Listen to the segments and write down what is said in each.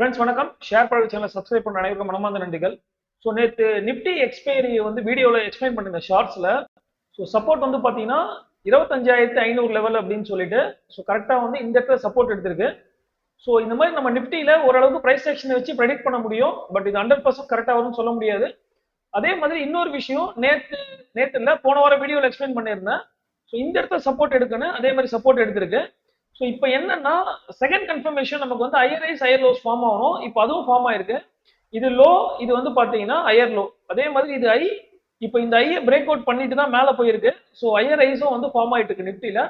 Friends வணக்கம். Share பாடல் channel subscribe பண்ண அனைவருக்கும் மனமார்ந்த நன்றிகள். ஸோ நேற்று நிப்டி எக்ஸ்பைரி வந்து வீடியோவில் எக்ஸ்பிளைன் பண்ணிருந்தேன் ஷார்ட்ஸில் ஸோ சப்போர்ட் வந்து பார்த்தீங்கன்னா இருபத்தஞ்சாயிரத்து ஐநூறு லெவல் அப்படின்னு சொல்லிட்டு ஸோ கரெக்டாக வந்து இந்த இடத்துல சப்போர்ட் எடுத்திருக்கு. ஸோ இந்த மாதிரி நம்ம நிப்டியில் ஓரளவுக்கு ப்ரைஸ் செக்ஷனை வச்சு ப்ரெடிக்ட் பண்ண முடியும். பட் இது ஹண்ட்ரட் பர்சன்ட் கரெக்டாக வரும்னு சொல்ல முடியாது. அதே மாதிரி இன்னொரு விஷயம் நேற்று நேற்று இல்லை போன வாரம் வீடியோவில் எக்ஸ்பிளைன் பண்ணியிருந்தேன் ஸோ இந்த இடத்துல சப்போர்ட் எடுக்கணும் அதே மாதிரி சப்போர்ட் எடுத்திருக்கு. ஸோ இப்போ என்னன்னா செகண்ட் கன்ஃபர்மேஷன் நமக்கு வந்து higher rise higher lows form ஆகணும். இப்போ அதுவும் ஃபார்ம் ஆயிருக்கு. இது லோ இது வந்து பார்த்தீங்கன்னா ஹையர் லோ அதே மாதிரி இது ஐ இப்போ இந்த ஐயை பிரேக் அவுட் பண்ணிட்டு தான் மேலே போயிருக்கு. ஸோ ஹையர் ஐஸும் வந்து ஃபார்ம் ஆயிட்டு இருக்கு நிஃப்டியில்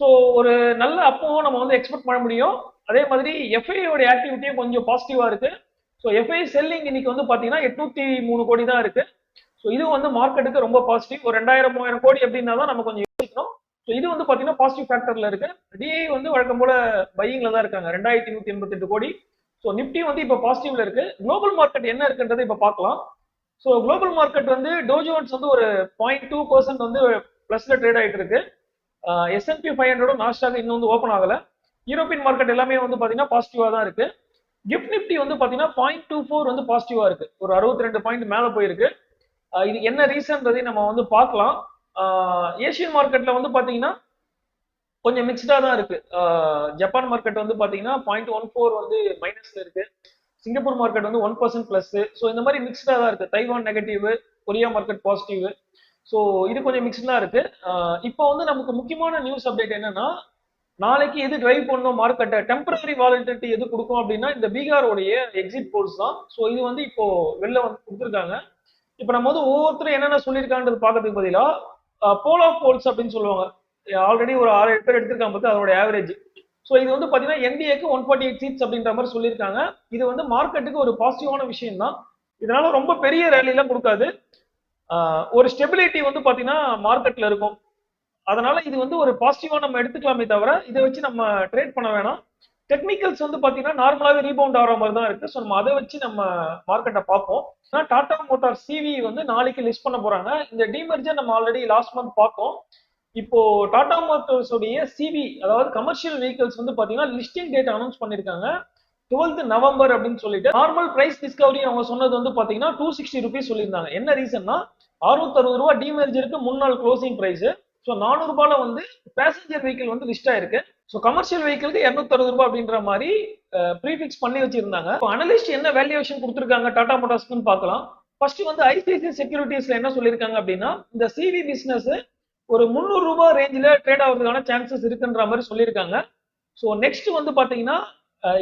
ஸோ ஒரு நல்ல அப்பவும் நம்ம வந்து எக்ஸ்பெக்ட் பண்ண முடியும். அதே மாதிரி எஃப்ஐயோட ஆக்டிவிட்டியும் கொஞ்சம் பாசிட்டிவாக இருக்கு. ஸோ எஃப்ஐ செல்லிங் இன்னைக்கு வந்து பார்த்தீங்கன்னா எட்நூத்தி மூணு கோடி தான் இருக்கு. ஸோ இது வந்து மார்க்கெட்டுக்கு ரொம்ப பாசிட்டிவ் ஒரு ரெண்டாயிரம் மூவாயிரம் கோடி அப்படின்னா தான் நம்ம கொஞ்சம் யோசிக்கணும். ஸோ இது வந்து பார்த்தீங்கன்னா பாசிட்டிவ் ஃபேக்டர்ல இருக்கு. டிஐ வந்து வழக்கம் போல பையிங்ல தான் இருக்காங்க. ரெண்டாயிரத்தி நூத்தி எண்பத்தி எட்டு கோடி. ஸோ நிப்டி வந்து இப்போ பாசிட்டிவ்ல இருக்கு. குளோபல் மார்க்கெட் என்ன இருக்குன்றதை இப்போ பார்க்கலாம். ஸோ குளோபல் மார்க்கெட் வந்து டோஜோன்ஸ் வந்து ஒரு பாயிண்ட் டூ பர்சன்ட் வந்து பிளஸ்ல ட்ரேட் ஆயிட்டு இருக்கு. எஸ்என்பி ஃபைவ் ஹண்ட்ரடும் நாஸ்டாக இன்னும் வந்து ஓப்பன் ஆகல. யூரோப்பியன் மார்க்கெட் எல்லாமே வந்து பார்த்தீங்கன்னா பாசிட்டிவா தான் இருக்கு. கிஃப்ட் நிப்டி வந்து பார்த்தீங்கன்னா பாயிண்ட் டூ ஃபோர் வந்து பாசிட்டிவா இருக்கு. ஒரு அறுபத்தி ரெண்டு பாயிண்ட் மேலே போயிருக்கு. இது என்ன ரீசன்றதை நம்ம வந்து பார்க்கலாம். ஏஷியன் மார்க்கெட்ல வந்து பாத்தீங்கன்னா கொஞ்சம் மிக்ஸ்டா தான் இருக்கு. ஜப்பான் மார்க்கெட் வந்து பாத்தீங்கன்னா பாயிண்ட் ஒன் ஃபோர் வந்து மைனஸ்ல இருக்கு. சிங்கப்பூர் மார்க்கெட் வந்து ஒன் பர்சன்ட் பிளஸ் ஸோ இந்த மாதிரி மிக்ஸ்டா தான் இருக்கு. Taiwan negative Korea market positive so இது கொஞ்சம் மிக்ஸ்டா இருக்கு. இப்போ வந்து நமக்கு முக்கியமான நியூஸ் அப்டேட் என்னன்னா நாளைக்கு எது டிரைவ் பண்ணும் மார்க்கெட்டை டெம்பரரி வாலண்டிலிட்டி எது கொடுக்கும் அப்படின்னா இந்த பீகாரோடைய எக்ஸிட் போல்ஸ் தான். ஸோ இது வந்து இப்போ வெளில வந்து கொடுத்துருக்காங்க. இப்போ நம்ம வந்து ஒவ்வொருத்தரும் என்னென்ன சொல்லியிருக்கான்றது பார்க்கறதுக்கு பதிலாக போல் ஆஃப் போல்ஸ் அப்படின்னு சொல்லுவாங்க. ஆல்ரெடி ஒரு ஆறு எட்டு பேர் எடுத்திருக்காங்க பார்த்து அதோட ஆவரேஜ் ஸோ இது வந்து பார்த்தீங்கன்னா என்டிஏக்கு ஒன் ஃபார்ட்டி எயிட் சீட்ஸ் அப்படின்ற மாதிரி சொல்லியிருக்காங்க. இது வந்து மார்க்கெட்டுக்கு ஒரு பாசிட்டிவான விஷயம் தான். இதனால ரொம்ப பெரிய ரேலிலாம் கொடுக்காது. ஒரு ஸ்டெபிலிட்டி வந்து பார்த்தீங்கன்னா மார்க்கெட்டில் இருக்கும். அதனால இது வந்து ஒரு பாசிட்டிவாக நம்ம எடுத்துக்கலாமே தவிர இதை வச்சு நம்ம ட்ரேட் பண்ண வேணாம். டெக்னிக்கல்ஸ் வந்து பாத்தீங்கன்னா நார்மலாவே ரீபவுண்ட் ஆகிற மாதிரி தான் இருக்கு. ஸோ நம்ம அதை வச்சு நம்ம மார்க்கெட்டை பார்ப்போம். ஏன்னா டாடா மோட்டார் சிவி வந்து நாளைக்கு லிஸ்ட் பண்ண போறாங்க. இந்த டிமர்ஜர் நம்ம ஆல்ரெடி லாஸ்ட் மந்த் பார்த்தோம். இப்போ டாடா மோட்டார்ஸ் சிவி அதாவது கமர்ஷியல் வெஹிக்கல்ஸ் வந்து பாத்தீங்கன்னா லிஸ்டிங் டேட் அனௌன்ஸ் பண்ணியிருக்காங்க டுவெல்த் நவம்பர் அப்படின்னு சொல்லிட்டு நார்மல் பிரைஸ் டிஸ்கவரி அவங்க சொன்னது வந்து பாத்தீங்கன்னா டூ சிக்ஸ்டி ருபீஸ் சொல்லியிருந்தாங்க. என்ன ரீசன்னா அறுபத்தறுபது ரூபா டிமர்ஜருக்கு முன்னாள் க்ளோசிங் பிரைஸ் ஸோ நானூறுபால வந்து பேசஞ்சர் வெஹிக்கிள் வந்து லிஸ்ட் ஆயிருக்கு. ஸோ கமர்ஷியல் வெஹிக்கிளுக்கு இரநூத்தி அறுபது ரூபாய் அப்படின்ற மாதிரி ப்ரீஃபிக்ஸ் பண்ணி வச்சிருந்தாங்க. அனலிஸ்ட் என்ன வேல்யூவேஷன் கொடுத்துருக்காங்க டாடா மோட்டார்ஸ்னு பார்க்கலாம். ஃபர்ஸ்ட் வந்து ஐசிஐசிஐ செக்யூரிட்டிஸ்ல என்ன சொல்லியிருக்காங்க அப்படின்னா இந்த சிவி பிசினஸ் ஒரு முந்நூறு ரூபாய் ரேஞ்சில் ட்ரேட் ஆகிறதுக்கான சான்சஸ் இருக்குன்ற மாதிரி சொல்லியிருக்காங்க. ஸோ நெக்ஸ்ட் வந்து பார்த்தீங்கன்னா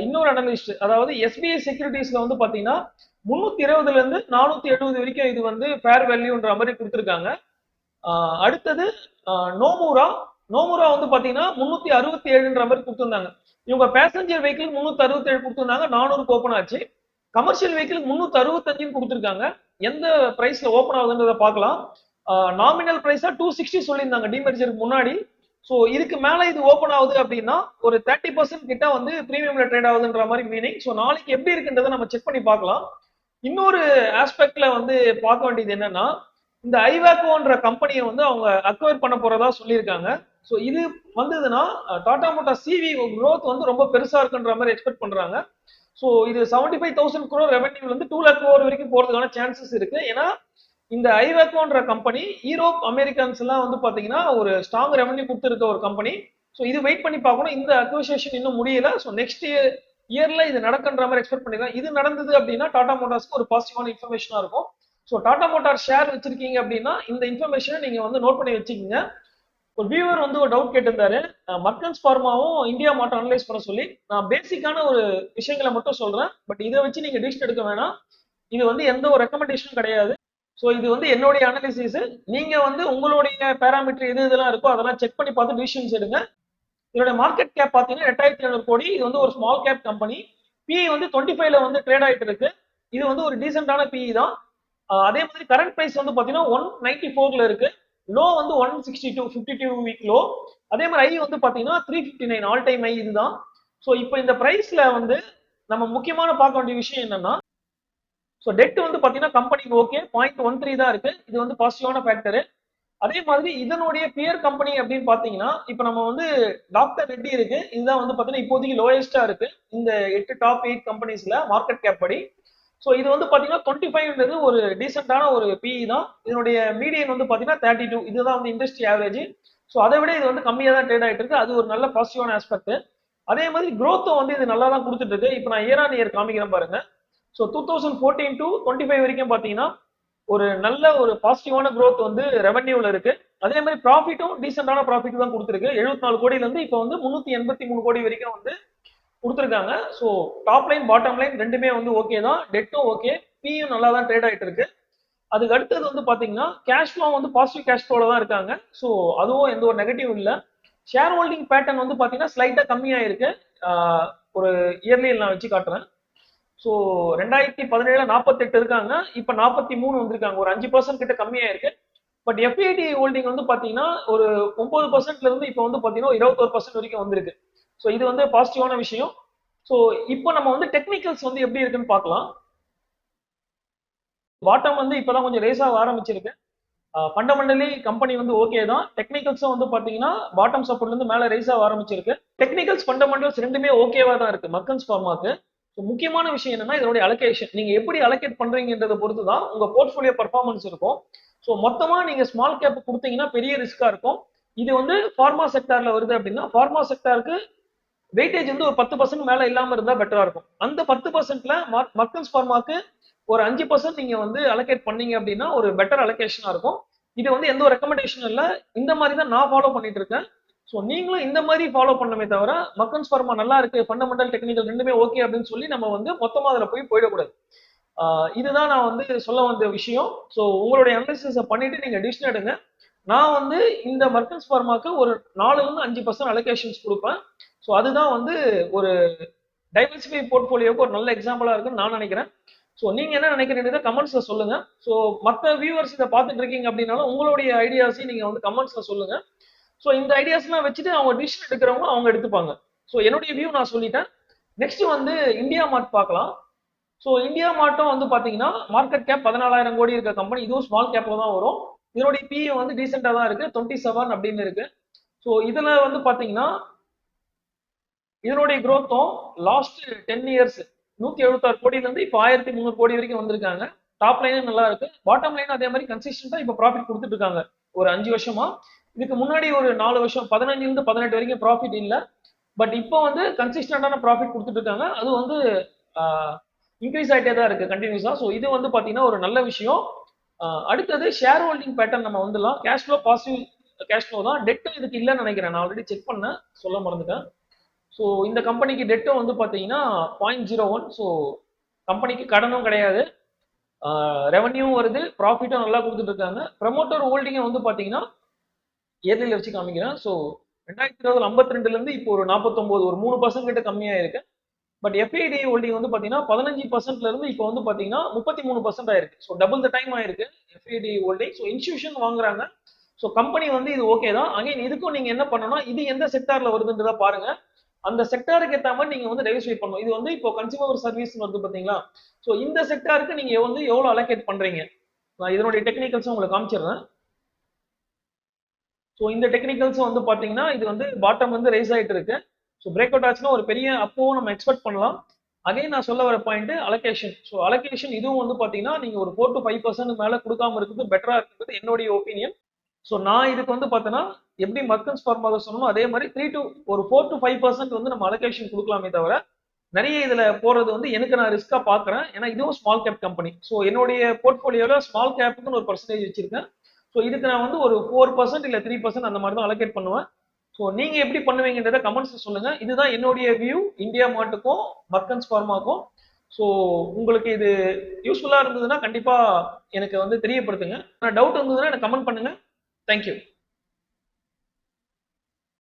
இன்னொரு அனலிஸ்ட் அதாவது எஸ்பிஐ செக்யூரிட்டிஸ்ல வந்து பார்த்தீங்கன்னா முந்நூற்றி இருபதுலேருந்து நானூற்றி எழுபது வரைக்கும் இது வந்து ஃபேர் வேல்யூன்ற மாதிரி கொடுத்துருக்காங்க. அடுத்தது நோமூரா. நோமுரா வந்து பாத்தீங்கன்னா முன்னூத்தி அறுபத்தி ஏழுன்ற மாதிரி கொடுத்துருந்தாங்க. இவங்க பேசஞ்சர் வெஹிக்கிள் முன்னூத்தி அறுபத்தி ஏழு கொடுத்துருந்தாங்க நானூறுக்கு ஓப்பன் ஆச்சு. கமர்ஷியல் வெஹிக்கிள் முன்னூத்தி அறுபத்தஞ்சுன்னு கொடுத்துருக்காங்க. எந்த பிரைஸ்ல ஓப்பன் ஆகுதுன்றத பார்க்கலாம். நாமினல் பிரைஸா டூ சிக்ஸ்டி சொல்லியிருந்தாங்க டிமெர்ஜருக்கு முன்னாடி. ஸோ இதுக்கு மேல இது ஓப்பன் ஆகுது அப்படின்னா ஒரு தேர்ட்டி பர்சன்ட் கிட்ட வந்து ப்ரீமியம்ல ட்ரேட் ஆகுதுன்ற மாதிரி மீனிங் ஸோ நாளைக்கு எப்படி இருக்குன்றதை நம்ம செக் பண்ணி பார்க்கலாம். இன்னொரு ஆஸ்பெக்ட்ல வந்து பார்க்க வேண்டியது என்னன்னா இந்த ஐவேக்கோன்ற கம்பெனியை வந்து அவங்க அக்வயர் பண்ண போறதா சொல்லியிருக்காங்க. ஸோ இது வந்ததுன்னா டாடா மோட்டா சிவி க்ரோத் வந்து ரொம்ப பெருசா இருக்குன்ற மாதிரி எக்ஸ்பெக்ட் பண்றாங்க. ஸோ இது செவன்டி ஃபைவ் தௌசண்ட் குரோர் ரெவன்யூல வந்து டூ லேக் குரோர் வரைக்கும் போறதுக்கான சான்சஸ் இருக்கு. ஏன்னா இந்த ஐவேக்கோன்ற கம்பெனி யூரோப் அமெரிக்கன்ஸ் எல்லாம் வந்து பாத்தீங்கன்னா ஒரு ஸ்ட்ராங் ரெவன்யூ கொடுத்துருக்க ஒரு கம்பெனி ஸோ இது வெயிட் பண்ணி பார்க்கணும். இந்த அக்விசேஷன் இன்னும் முடியல. ஸோ நெக்ஸ்ட் இயர்ல இது நடக்குன்ற மாதிரி எக்ஸ்பெக்ட் பண்ணிக்கலாம் இது நடந்தது அப்படின்னா டாடா மோட்டார்ஸ்க்கு ஒரு பாசிட்டிவான இன்ஃபர்மேஷனா இருக்கும். ஸோ டாடா மோட்டார் ஷேர் வச்சிருக்கீங்க அப்படின்னா இந்த இன்ஃபர்மேஷனை நீங்க வந்து நோட் பண்ணி வச்சுக்கோங்க. ஒரு வியூவர் வந்து ஒரு டவுட் கேட்டிருந்தாரு. மர்கன்ஸ் ஃபார்மாவும் இந்தியா மாட்டம் அனலைஸ் பண்ண சொல்லி நான் பேசிக்கான ஒரு விஷயங்களை மட்டும் சொல்றேன். பட் இதை வச்சு நீங்க டிசிஷன் எடுக்க வேணாம். இது வந்து எந்த ஒரு ரெக்கமெண்டேஷனும் கிடையாது. ஸோ இது வந்து என்னுடைய அனாலிசிஸ் நீங்க வந்து உங்களுடைய பேராமீட்டர் எது இதெல்லாம் இருக்கோ அதெல்லாம் செக் பண்ணி பார்த்து டிசிஷன்ஸ் எடுங்க. இதோட மார்க்கெட் கேப் பார்த்தீங்கன்னா எட்டாயிரத்தி ஐநூறு கோடி. இது வந்து ஒரு ஸ்மால் கேப் கம்பெனி பிஇ வந்து டுவெண்ட்டி ஃபைவ்ல வந்து ட்ரேட் ஆயிட்டு இருக்கு. இது வந்து ஒரு டீசென்டான பிஇ தான். அதே மாதிரி கரண்ட் பிரைஸ் வந்து பாத்தீங்கன்னா ஒன் நைன்டி ஃபோர்ல இருக்கு. லோ வந்து one sixty two fifty two week low அதே மாதிரி ஐ வந்து பாத்தீங்கன்னா three fifty nine all time high இதுதான். ஸோ இப்போ இந்த பிரைஸ்ல வந்து நம்ம முக்கியமான பார்க்க வேண்டிய விஷயம் என்னன்னா ஸோ டெட் வந்து பாத்தீங்கன்னா கம்பெனிக்கு ஓகே பாயிண்ட் ஒன் த்ரீ தான் இருக்கு. இது வந்து பாசிட்டிவான ஃபேக்டர் அதே மாதிரி இதனுடைய பியர் கம்பெனி அப்படின்னு பாத்தீங்கன்னா இப்போ நம்ம வந்து டாக்டர் ரெட்டி இருக்கு. இதுதான் வந்து பாத்தீங்கன்னா இப்போதைக்கு லோயஸ்டா இருக்கு. இந்த எட்டு டாப் எயிட் கம்பெனிஸ்ல மார்க்கெட் கேப் படி. ஸோ இது வந்து பார்த்தீங்கன்னா டுவெண்ட்டி ஃபைவ்ன்றது ஒரு டீசெண்டான ஒரு பிஇ தான். இதனுடைய மீடியன் வந்து பார்த்தீங்கன்னா தேர்ட்டி டூ இதுதான் வந்து இண்டஸ்ட்ரி ஆவரேஜ் ஸோ அதை விட இது வந்து கம்மியாக தான் ட்ரேட் ஆகிட்டு இருக்கு. அது ஒரு நல்ல பாசிட்டிவான ஆஸ்பெக்ட் அதே மாதிரி க்ரோத்தும் வந்து இது நல்லா தான் கொடுத்துட்டு இருக்கு. இப்போ நான் இயர் ஆன் இயர் காமிக்கிறேன் பாருங்க. So two thousand fourteen to twenty five வரைக்கும் பார்த்தீங்கன்னா ஒரு நல்ல ஒரு பாசிட்டிவான க்ரோத் வந்து ரெவன்யூவில் இருக்கு. அதே மாதிரி ப்ராஃபிட்டும் டீசெண்டான ப்ராஃபிட் தான் கொடுத்துருக்கு. எழுபத்தி நாலு கோடியிலேருந்து இப்போ வந்து முந்நூற்றி எண்பத்தி மூணு கோடி வரைக்கும் வந்து கொடுத்துருக்காங்க. So top line bottom line ரெண்டுமே வந்து ஓகே தான். டெட்டும் ஓகே பியும் நல்லா தான் ட்ரேட் ஆகிட்டு இருக்கு. அதுக்கு அடுத்தது வந்து பார்த்தீங்கன்னா கேஷ் ஃப்ளோ வந்து பாசிட்டிவ் கேஷ் ஃப்ளோல தான் இருக்காங்க. ஸோ அதுவும் எந்த ஒரு நெகட்டிவ் இல்லை. ஷேர் ஹோல்டிங் பேட்டர்ன் வந்து பார்த்தீங்கன்னா ஸ்லைட்டாக கம்மியாயிருக்கு. ஒரு இயர்லி நான் வச்சு காட்டுறேன். ஸோ ரெண்டாயிரத்தி பதினேழுல நாற்பத்தெட்டு இருக்காங்க. இப்போ நாற்பத்தி மூணு வந்திருக்காங்க. ஒரு அஞ்சு பர்சன்ட் கிட்ட கம்மியாயிருக்கு. பட் எஃப்ஐடி ஹோல்டிங் வந்து பார்த்தீங்கன்னா ஒரு ஒன்பது பர்சன்ட்ல இருந்து இப்போ வந்து பார்த்தீங்கன்னா இருபத்தொரு பர்சன்ட் வரைக்கும் வந்திருக்கு. ஸோ இது வந்து பாசிட்டிவான விஷயம். ஸோ இப்போ நம்ம வந்து டெக்னிக்கல்ஸ் வந்து எப்படி இருக்குன்னு பார்க்கலாம். பாட்டம் வந்து இப்போதான் கொஞ்சம் ரேஸ் ஆக ஆரம்பிச்சிருக்கு. ஃபண்டமெண்டலி கம்பெனி வந்து ஓகே தான். டெக்னிக்கல்ஸும் வந்து பார்த்தீங்கன்னா பாட்டம் சப்போர்ட்ல இருந்து மேலே ரேஸ் ஆக ஆரம்பிச்சிருக்கு. டெக்னிக்கல்ஸ் ஃபண்டமெண்டல்ஸ் ரெண்டுமே ஓகேவா தான் இருக்கு மக்கன்ஸ் ஃபார்மாக்கு ஸோ முக்கியமான விஷயம் என்னன்னா இதனுடைய அலோகேஷன் நீங்க எப்படி அலோகேட் பண்றீங்கன்றதை பொறுத்து தான் உங்க போர்ட்ஃபோலியோ பர்ஃபார்மன்ஸ் இருக்கும். ஸோ மொத்தமா நீங்க ஸ்மால் கேப் கொடுத்தீங்கன்னா பெரிய ரிஸ்க்காக இருக்கும். இது வந்து ஃபார்மா செக்டார்ல வருது அப்படின்னா ஃபார்மா செக்டாருக்கு வெயிட்டேஜ் வந்து ஒரு பத்து பர்சன்ட் மேல இல்லாம இருந்தா பெட்டரா இருக்கும். அந்த பத்து பர்சன்ட்ல மர்க்கன்ஸ் ஃபார்மாக்கு ஒரு அஞ்சு பர்சன்ட் நீங்க வந்து அலோகேட் பண்ணீங்க அப்படின்னா ஒரு பெட்டர் அலோகேஷனா இருக்கும். இது வந்து எந்த ஒரு ரெக்கமெண்டேஷன் இல்லை. இந்த மாதிரி தான் நான் ஃபாலோ பண்ணிட்டு இருக்கேன். ஸோ நீங்களும் இந்த மாதிரி ஃபாலோ பண்ணமே தவிர மக்கன்ஸ் ஃபார்மா நல்லா இருக்கு ஃபண்டமெண்டல் டெக்னிக்கல் ரெண்டுமே ஓகே அப்படின்னு சொல்லி நம்ம வந்து மொத்தமா அதில் போய் போயிடக்கூடாது. இதுதான் நான் வந்து சொல்ல வந்த விஷயம். ஸோ உங்களுடைய அனாலிசிஸை பண்ணிட்டு நீங்க டிசிஷன் எடுங்க. நான் வந்து இந்த மர்க்கன்ஸ் ஃபார்மாக்கு ஒரு நாலுல இருந்து அஞ்சு பர்சன்ட் அலோகேஷன்ஸ் கொடுப்பேன். ஸோ அதுதான் வந்து ஒரு டைவர்சிஃபை போர்ட்ஃபோலியோக்கு ஒரு நல்ல எக்ஸாம்பிளாக இருக்குன்னு நான் நினைக்கிறேன். ஸோ நீங்கள் என்ன நினைக்கிறீங்க கமெண்ட்ஸில் சொல்லுங்கள் ஸோ மற்ற வியூவர்ஸ் இதை பார்த்துட்டு இருக்கீங்க அப்படின்னாலும் உங்களுடைய ஐடியாஸையும் நீங்கள் வந்து கமெண்ட்ஸில் சொல்லுங்கள் ஸோ இந்த ஐடியாஸ்லாம் வச்சுட்டு அவங்க டிசிஷன் எடுக்கிறவங்க அவங்க எடுத்துப்பாங்க. ஸோ என்னுடைய வியூ நான் சொல்லிட்டேன். நெக்ஸ்ட் வந்து இந்தியா மார்ட் பார்க்கலாம். ஸோ இந்தியா மார்ட்டும் வந்து பார்த்தீங்கன்னா மார்க்கெட் கேப் பதினாலாயிரம் கோடி இருக்க கம்பெனி இதுவும் ஸ்மால் கேப்பில் தான் வரும். இதனுடைய பிஇ வந்து டீசெண்டா தான் இருக்கு. டுவெண்ட்டி செவன் அப்படின்னு இருக்கு. ஸோ இதில் வந்து பார்த்தீங்கன்னா இதனுடைய குரோத்தும் லாஸ்ட் டென் இயர்ஸ் நூத்தி எழுபத்தாறு கோடியில இருந்து இப்போ ஆயிரத்தி முந்நூறு கோடி வரைக்கும் வந்திருக்காங்க. டாப் லைனும் நல்லா இருக்கு. பாட்டம் லைன் அதே மாதிரி கன்சிஸ்டன்டா இப்போ ப்ராஃபிட் கொடுத்துட்டு இருக்காங்க. ஒரு அஞ்சு வருஷமா. இதுக்கு முன்னாடி ஒரு நாலு வருஷம் பதினஞ்சுல இருந்து பதினெட்டு வரைக்கும் ப்ராஃபிட் இல்ல. பட் இப்போ வந்து கன்சிஸ்டன்டான ப்ராஃபிட் கொடுத்துட்டு இருக்காங்க. அது வந்து இன்க்ரீஸ் ஆகிட்டே தான் இருக்கு கண்டினியூஸா ஸோ இது வந்து பாத்தீங்கன்னா ஒரு நல்ல விஷயம். அடுத்தது ஷேர் ஹோல்டிங் பேட்டர்ன் நம்ம வந்துடலாம். Cash flow positive cash flow தான். டெட்டும் இதுக்கு இல்லைன்னு நினைக்கிறேன். நான் ஆல்ரெடி செக் பண்ணேன். சொல்ல மறந்துட்டேன். ஸோ இந்த கம்பெனிக்கு டெட்டும் வந்து பார்த்தீங்கன்னா பாயிண்ட் ஜீரோ ஒன் ஸோ கம்பெனிக்கு கடனும் கிடையாது. ரெவன்யூவும் வருது ப்ராஃபிட்டும் நல்லா கொடுத்துட்டு இருக்காங்க. ப்ரமோட்டர் ஹோல்டிங்கை வந்து பார்த்தீங்கன்னா இயர்லியில் வச்சு காமிக்கிறேன். ஸோ ரெண்டாயிரத்தி இருபதுல ஐம்பத்தி ரெண்டுலேருந்து இப்போ ஒரு நாற்பத்தொம்போது ஒரு மூணு பர்சன்ட் கிட்ட கம்மியாக இருக்கு பட் எஃப்ஐடி ஹோல்டிங் வந்து பார்த்தீங்கன்னா பதினஞ்சு பர்சன்ட்லேருந்து இப்போ வந்து பார்த்தீங்கன்னா முப்பத்தி மூணு பர்சன்ட் ஆயிருக்கு. ஸோ டபுள் த டைம் ஆயிருக்கு எஃப்ஐடி ஹோல்டிங் ஸோ இன்ஸ்டியூஷன் வாங்குறாங்க. ஸோ கம்பெனி வந்து இது ஓகே தான். அகைன் இதுக்கும் நீங்கள் என்ன பண்ணணும் இது எந்த செக்டாரில் வருதுன்றதா பாருங்கள் அந்த செக்டாருக்கு ஏற்ற மாதிரி நீங்க வந்து டைவர்சிஃபை பண்ணணும். இது வந்து இப்போ கன்சியூமர் சர்வீஸ் வருது பாத்தீங்களா? ஸோ இந்த செக்டாருக்கு நீங்க வந்து எவ்வளவு அலோகேட் பண்றீங்க? நான் இதனுடைய டெக்னிக்கல்ஸும் உங்களுக்கு காமிச்சிடுறேன். ஸோ இந்த டெக்னிக்கல்ஸ் வந்து பாத்தீங்கன்னா இது வந்து பாட்டம் வந்து ரைஸ் ஆயிட்டு இருக்கு. ஸோ பிரேக் அவுட் ஆச்சுன்னா ஒரு பெரிய அப்போவும் நம்ம எக்ஸ்பெக்ட் பண்ணலாம். அகைன் நான் சொல்ல வர பாயிண்ட் அலோகேஷன் ஸோ அலோகேஷன் இதுவும் வந்து பாத்தீங்கன்னா நீங்க ஒரு ஃபோர் டு ஃபைவ் பர்சன்ட் மேல கொடுக்காம இருக்கிறது பெட்டரா இருக்கிறது என்னுடைய ஒப்பீனியன் ஸோ நான் இதுக்கு வந்து பார்த்தோன்னா எப்படி மர்க்கன்ஸ் ஃபார்மாக சொன்னோம் அதே மாதிரி த்ரீ டு ஒரு ஃபோர் டு ஃபைவ் பர்சன்ட் வந்து நம்ம அலோகேஷன் கொடுக்கலாமே தவிர நிறைய இதில் போகிறது வந்து எனக்கு நான் ரிஸ்க்காக பார்க்குறேன். ஏன்னா இதுவும் ஸ்மால் கேப் கம்பெனி ஸோ என்னுடைய போர்ட்ஃபோலியோவில் ஸ்மால் கேப்புக்குன்னு ஒரு பர்சன்டேஜ் வச்சிருக்கேன். ஸோ இதுக்கு நான் வந்து ஒரு ஃபோர் பர்சன்ட் இல்லை த்ரீ பர்சன்ட் அந்த மாதிரி தான் அலோகேட் பண்ணுவேன். ஸோ நீங்கள் எப்படி பண்ணுவீங்கன்றத கமெண்ட்ஸ் சொல்லுங்கள் இதுதான் என்னுடைய வியூ இந்தியா மார்ட்டுக்கும் மர்க்கன்ஸ் ஃபார்மாக்கும் ஸோ உங்களுக்கு இது யூஸ்ஃபுல்லாக இருந்ததுன்னா கண்டிப்பாக எனக்கு வந்து தெரியப்படுத்துங்க. ஆனால் டவுட் இருந்ததுன்னா எனக்கு கமெண்ட் பண்ணுங்கள் பண்ணுங்க தேங்க்யூ